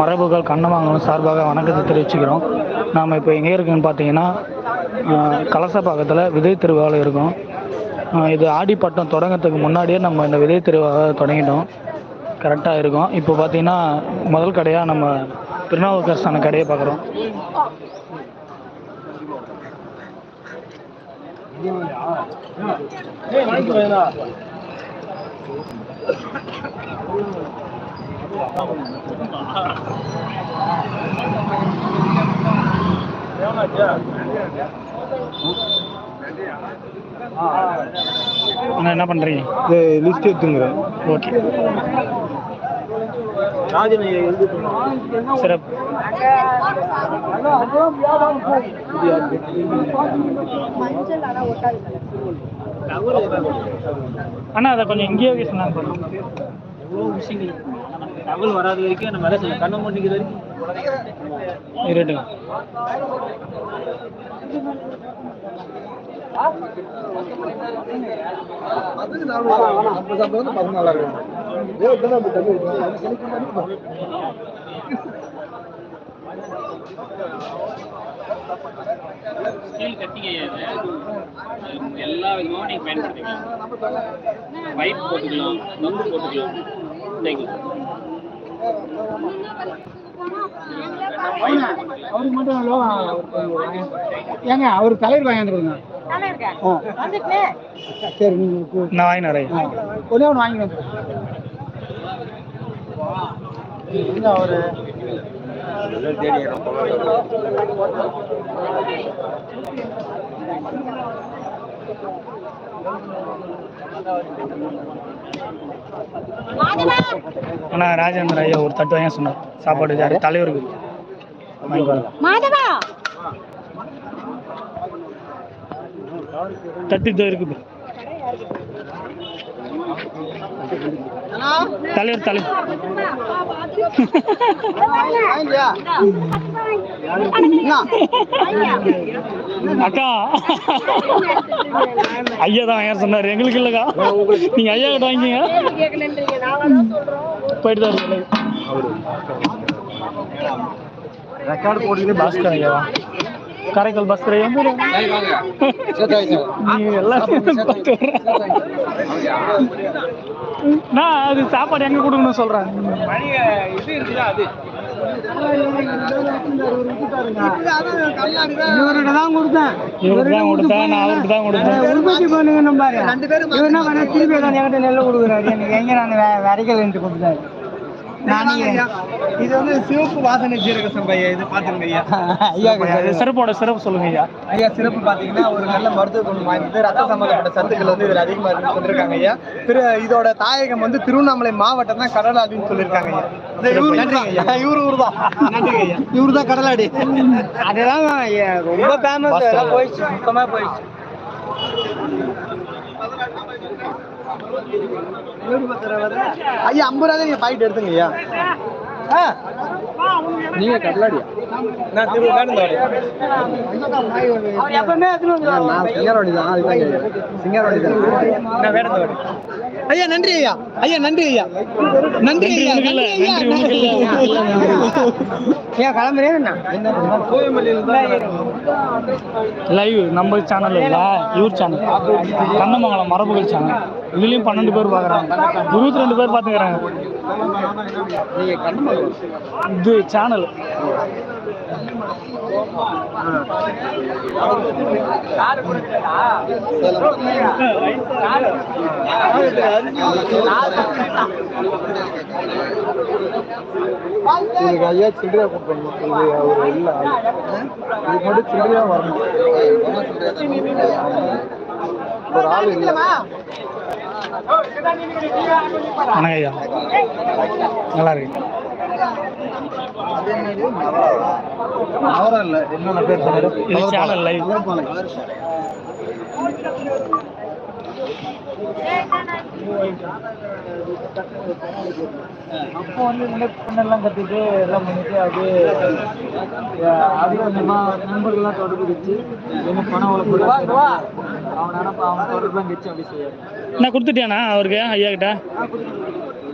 மரபுகள் கண்ணமாங்கலம் சார்பாக வணக்கத்தை தெரிவிச்சுக்கிறோம். நாம் இப்போ எங்கே இருக்குன்னு பார்த்தீங்கன்னா கலசப்பாக்கத்தில் விதை திருவிழாவில் இருக்கோம். இது ஆடிப்பட்டம் தொடங்கிறதுக்கு முன்னாடியே நம்ம இந்த விதை திருவிழாவை தொடங்கிட்டோம். கரெக்டாக இருக்கும். இப்போ பார்த்தீங்கன்னா முதல் கடையாக நம்ம திருநாவுக்கரசான கடையை பார்க்குறோம் அண்ணா என்ன பண்ணுறீங்க இது லிஸ்ட் எடுத்துங்கிறேன் ஓகே சிறப்பு. அண்ணா அதை கொஞ்சம் இங்கேயே பேசினா எவ்வளோ விஷயங்கள் தகவல் வராத வரைக்கும் நம்ம வேலை செய்யலாம் கண்ணை மூடிக்கிற வரைக்கும் இருட்டுங்க ஸ்டீல் கத்திங்க எல்லா விதமாகவும் நீங்கள் பயன்படுத்திக்கலாம். பைப் போட்டுக்கலாம் நம்பு போட்டுக்கலாம். அவருக்கு மட்டும் லோகம் ஏங்க அவர் தலைவர் வாங்கிட்டு கொடுங்க சரி நீங்கள் நான் வாங்கி வரேன் ஒன்றே ஒன்று வாங்கி வந்து எங்க அவரு? அண்ணா ராஜேந்திர ஐயா ஒரு தட்டு வாங்க சொன்னார் சாப்பாடு யாரு? தலைவருக்கு. மாதவா? தட்டு இதோ இருக்குது. தலைவர் தலைவர். அக்கா. ஐயா தான் வாங்க சொன்னார்? எங்களுக்கு இல்லைக்கா. நீங்க ஐயா கிட்ட வாங்கிங்க போயிட்டு தான் ரெக்கார்டு போட்டுக்கிட்டு பாஸ்கர் ஐயாவா காரைக்கால் வர்ற. நான் அது சாப்பாடு எங்க கொடுக்கணும் சொல்றேன். இவருக்கு தான் கொடுத்தேன். நான் அவருக்கு தான் கொடுத்தேன். உற்பத்தி பண்ணுங்க பாரு என்ன பண்ண திருப்பி தான் என்கிட்ட நெல்லை கொடுக்குறாரு. எனக்கு எங்க நான் வரைக்கலன்ட்டு கொடுத்தாரு. இது வந்து சிவப்பு வாசனை ஜீரக சம்பையா இது பாத்துருங்க ஐயா. ஐயா அது சிறப்போட சிறப்பு சொல்லுங்க ஐயா. ஐயா சிறப்பு பாத்தீங்கன்னா ஒரு நல்ல மருத்துவ குணம் வாய்ந்தது. ரத்த சம்பந்தப்பட்ட சத்துக்கள் வந்து இதுல அதிகமா இருக்குன்னு சொல்லியிருக்காங்க ஐயா. திரு இதோட தாயகம் வந்து திருவண்ணாமலை மாவட்டம் தான் கடலாடின்னு சொல்லியிருக்காங்க ஐயா. இந்த இவரு ஊர் தான். இவரு கடலாடி. அதெல்லாம் ரொம்ப ஃபேமஸ் போயிடுச்சு. சுத்தமா போயிடுச்சு. ஐயா ஐம்பது ரூபா நீங்க பாக்கெட் எடுத்துங்க ஐயா ஆ. நீங்க கடலாடியா? நான் திரு எப்பவுமே நான் சிங்கரவாடி தான் அதுதான் சிங்கரவாடி தான் நான் வேடந்தவாடி. ஐயா நன்றி ஐயா. ஐயா நன்றி ஐயா. நன்றி ஐயா நன்றி ஐயா. நன்றி. ஐயா கிளம்புறேன் லைவ் நம்ம சேனல் இல்ல இவர் சேனல் கண்ணமங்கலம் மரபுகள் சேனல் இதுலயும் பன்னெண்டு பேர் பாக்குறாங்க. இருபத்தி ரெண்டு பேர் பாத்துக்கிறாங்க. நீங்க கண்டிப்பா இது சேனல் இதுக்கு ஐயா சில்லறையா கொடுக்கணும். இது அவர் இல்ல இது மட்டும் சில்லறையா வரணும். ஒரு ஆள் இல்ல. வணக்கம் ஐயா. நல்லா இருக்கு அவரம் இல்ல என்னென்ன பேர் சொன்னாரு சேனல் லைவ் அப்போ வந்து இந்த மாதிரி எல்லாம் பண்ணிட்டு அது அது நண்பர்கள்லாம் தொடர்பு வச்சு என்ன பணம் வளர்ப்பு அவன் நினைப்பா அவன் தொடர்பு வச்சு அப்படி செய்ய நான் கொடுத்துட்டியாண்ணா அவருக்கு ஐயா கிட்ட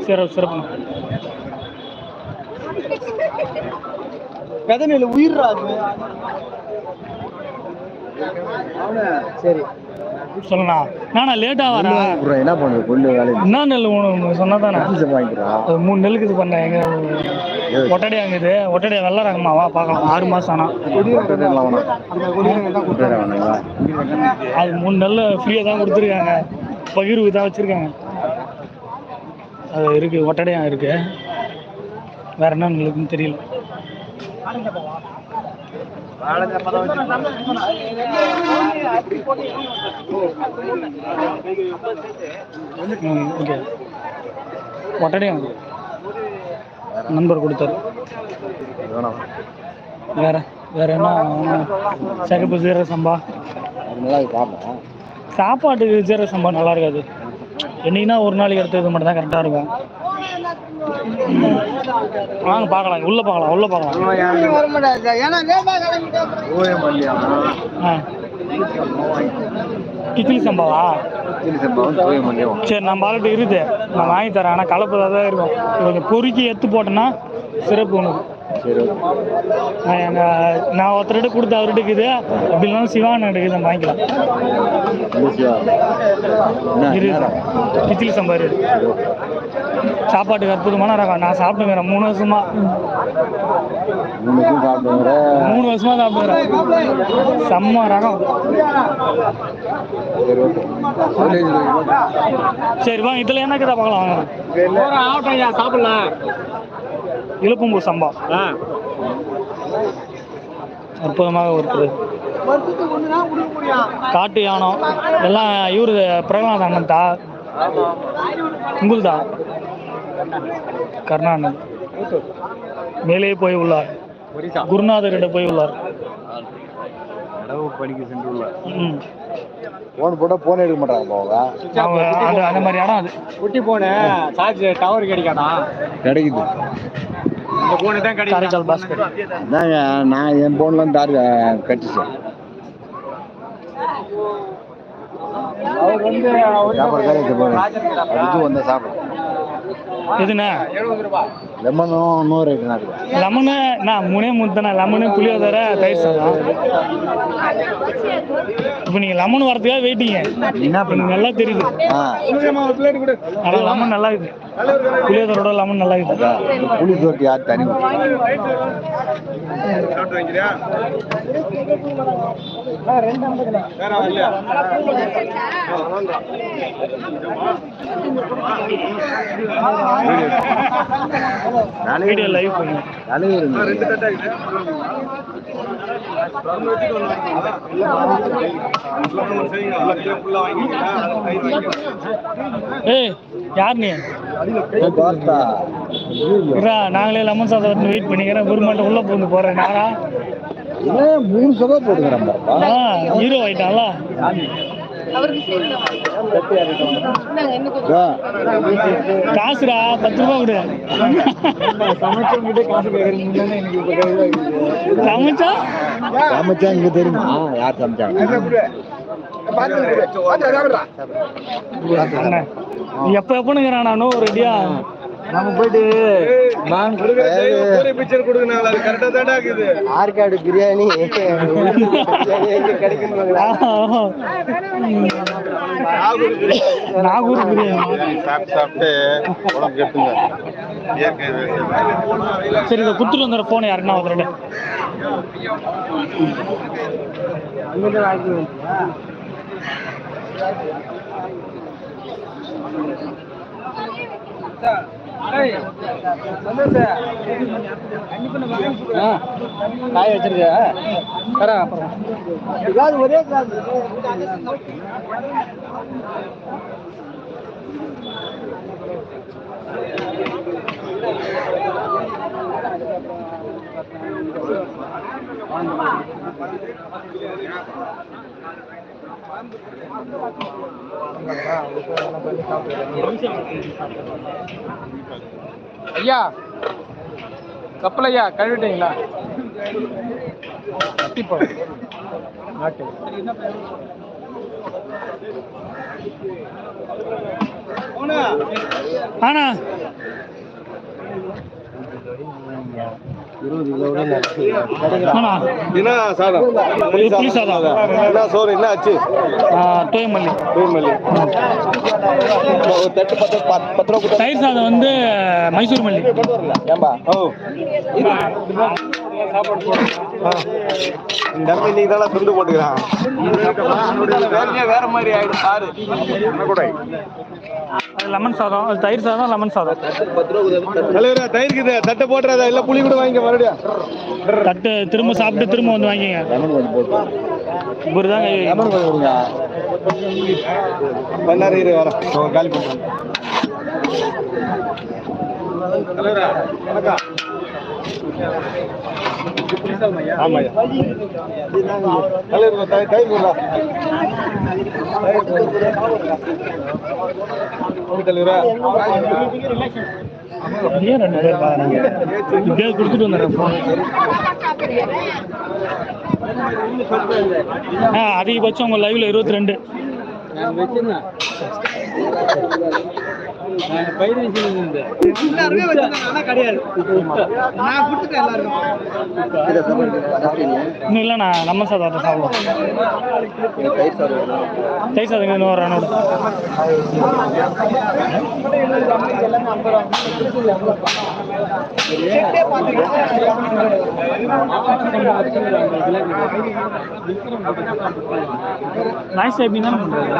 சிறப்பு சிறப்பு கதனையில உயிர் அது சரி. சொல்லணா நானா வரேன். அப்புறம் என்ன பண்ணுறது? கொண்டு வேலை என்ன நெல் உனக்கு சொன்னா தானே மூணு நெல்லுக்கு இது பண்ணேன். எங்க ஒட்டடையாங்குது ஒட்டடையா வெள்ளை ரகமாவா பார்க்கலாம். ஆறு மாதம் ஆனால் அது மூணு நெல் ஃப்ரீயாக தான் கொடுத்துருக்காங்க. பகிர்வு தான் வச்சுருக்காங்க. அது இருக்குது ஒட்டடையா இருக்கு. வேற என்ன நெல்லுக்குன்னு தெரியல. ம் ஓகே கொடுத்தாரு. வேற வேற என்ன? சிகப்பு சீரக சம்பா. நல்லா சாப்பாட்டுக்கு சீரக சம்பா நல்லா இருக்காது. என்னைக்குன்னா ஒரு நாளைக்கு எடுத்தது மட்டும் தான் கரெக்டாக இருக்கும். வாங்க பார்க்கலாம் உள்ள பார்க்கலாம் உள்ள பார்க்கலாம். கிச்சிலி சம்பாவா? சரி நம்ம ஆள்கிட்ட இருக்குது நான் வாங்கி தரேன். ஆனால் கலப்பு தான் இருக்கும். கொஞ்சம் பொறுக்கி எடுத்து போட்டேன்னா சிறப்பு உனக்கு. சரி நான் ஒருத்தர்கிட்ட கொடுத்து அவர்கிட்ட இருக்குது. அப்படி இல்லைனா சிவான் இருக்குது நம்ம வாங்கிக்கலாம். கிச்சிலி சம்பார் சாப்பாட்டுக்கு அற்புதமான ரகம். நான் சாப்பிட்டுக்கிறேன் மூணு வருஷமா. மூணு வருஷமா சாப்பிட்டுக்கிறேன் செம்ம ரகம். சரி வாங்க இதில் என்ன கதை பார்க்கலாம்? சாப்பிடலாம். இழுப்பும்பூ சம்பா. அற்புதமாக இருக்குது. காட்டு யானம் எல்லாம் இவரு பிரகலாத் அண்ணன் தா உங்களுதா கருணானந்த் மேலே போய் உள்ளார். குருநாதரிடம் போய் உள்ளார். நடவு படிக்க சென்றுள்ள ம். ஃபோன் போட்டால் ஃபோன் எடுக்க மாட்டாங்க அவங்க அவங்க அந்த அந்த மாதிரி இடம் அது. குட்டி போனு சார்ஜ் டவர் கிடைக்காதா? கிடைக்குது. காரைக்கால் பாஸ்கர். நான் என் ஃபோன்லாம் தார் அவர் வந்து சாப்பாடு கரைக்கு போகிறேன் அதுக்கு வந்தால் சாப்பிடும் எதுண்ணே? நூறு ரேட்டு நாக்கு லெமனு நான் மூணே முத்தண்ணே லெமனு புளியோதரை தயிர் சாதம் இப்போ நீங்கள் லெமன் வரதுக்காக வெயிட்டிங்க எனக்கு நல்லா தெரியுது ஆனால் லெமன் நல்லா இருக்குது புளியோதரோட லெமன் நல்லா இருக்குது அதான், இந்த புளி தோட்டி யார் தனி வீடியோ லைவ் ஏய் யார் நீ நாங்களே லெமன் சாதம் வெயிட் பண்ணிக்கிறேன். குருமாட்ட உள்ள பூந்து போறேன் நானா? மூணு சபா போட்டுக்கிறேன் ஹீரோ ஆயிட்டான்ல. காசுடா பத்து ரூபா கொடு. சமைச்சா? சமைச்சா இங்க தெரியுமா? யார் சமைச்சாங்க? எப்ப எப்பனுங்கிறான் ரெடியா நம்ம போயிட்டு நான் ஆற்காடு பிரியாணி. கிடைக்கும் நாகூர் பிரியாணி. சாப்பிட்டு உடம்பு கெட்டுங்க. சரி இதை குடுத்துட்டு வந்துடுற போன யாருன்னா ஒரு ரெண்டு காய வச்சிருக்க தரேன் அப்புறம். ஏதாவது ஒரே கிளாஸ் ஐயா கப்பல் ஐயா கழுவிட்டீங்களா கட்டிப்போ நாட்டு. ஆனா ஆனா என்ன சாதம்? புளி சாதம். என்ன சோறு? என்ன ஆச்சு? தோயமல்லி. தூய்மல்லி. தட்டு பத்து பத்து ரூபா தயிர் சாதம் வந்து மைசூர் மல்லி. ஏம்பா ஓ. இந்த தம்பி இன்னைக்கு தானே துண்டு போட்டுக்கிறான் வேலையே வேற மாதிரி ஆயிடும் சாரு கூட லெமன் சாதம் அது தயிர் சாதம் லெமன் சாதம். தலைவரா தயிர்க்குது தட்டை போட்டுறாதா இல்ல புளி கூட வாங்கிக்க மறுபடியும் தட்டு திரும்ப சாப்பிட்டு திரும்ப வந்து வாங்கிங்க போட்டு இவர் தாங்க லெமன் கொடுங்க பண்ணாரு இரு வர. காலி பண்ணுறேன் தலைவரா வணக்கம். கொடுத்துட்டு தலைவர் அதிகபட்சம் உங்க லைவ்ல இருபத்தி ரெண்டு. அதிகபட்சம் உங்கள் லைவ்ல இருபத்தி ரெண்டு எல்லாருமே வச்சிருந்தாங்க கிடையாது. நான் கொடுத்துட்டேன் எல்லாருக்கும். இன்னும் இல்லைண்ணா நம்ம சாதம் சாப்பிடுவோம். தயிர் சாதம் இன்னும் ஒரு அண்ணோட நாய்ஸ்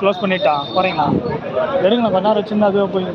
க்ளோஸ் பண்ணிட்டா போறீங்களா எடுங்க கொஞ்ச நேரம் வச்சிருந்தா அதுவே போய்